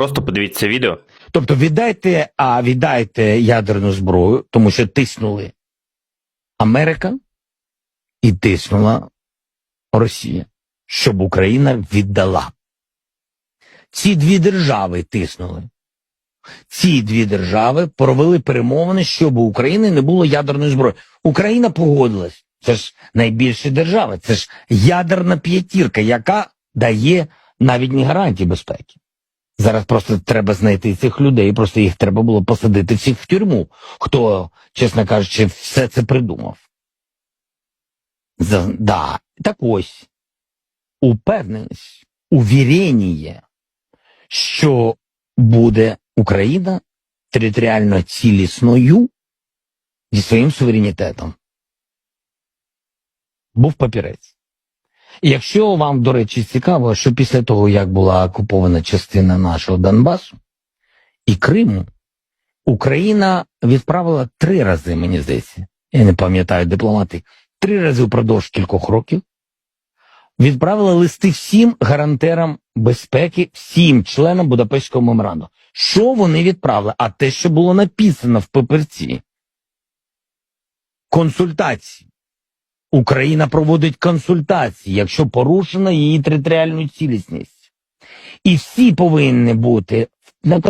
Просто подивіться відео. Тобто віддайте, а віддайте ядерну зброю, тому що тиснули Америка і тиснула Росія, щоб Україна віддала. Ці дві держави тиснули. Ці дві держави провели перемовини, щоб у України не було ядерної зброї. Україна погодилась. Це ж найбільші держави, це ж ядерна п'ятірка, яка дає навіть не гарантії безпеки. Зараз просто треба знайти цих людей, просто їх треба було посадити всіх в тюрму. Хто, чесно кажучи, все це придумав. За, да. Так ось, упевненість, увірення, що буде Україна територіально цілісною зі своїм суверенітетом. Був папірець. Якщо вам, до речі, цікаво, що після того, як була окупована частина нашого Донбасу і Криму, Україна відправила три рази, мені здається, я не пам'ятаю дипломати, три рази впродовж кількох років, відправила листи всім гарантерам безпеки, всім членам Будапештського меморандуму. Що вони відправили? А те, що було написано в паперці. Консультації. Україна проводить консультації, якщо порушена її територіальну цілісність. І всі повинні бути на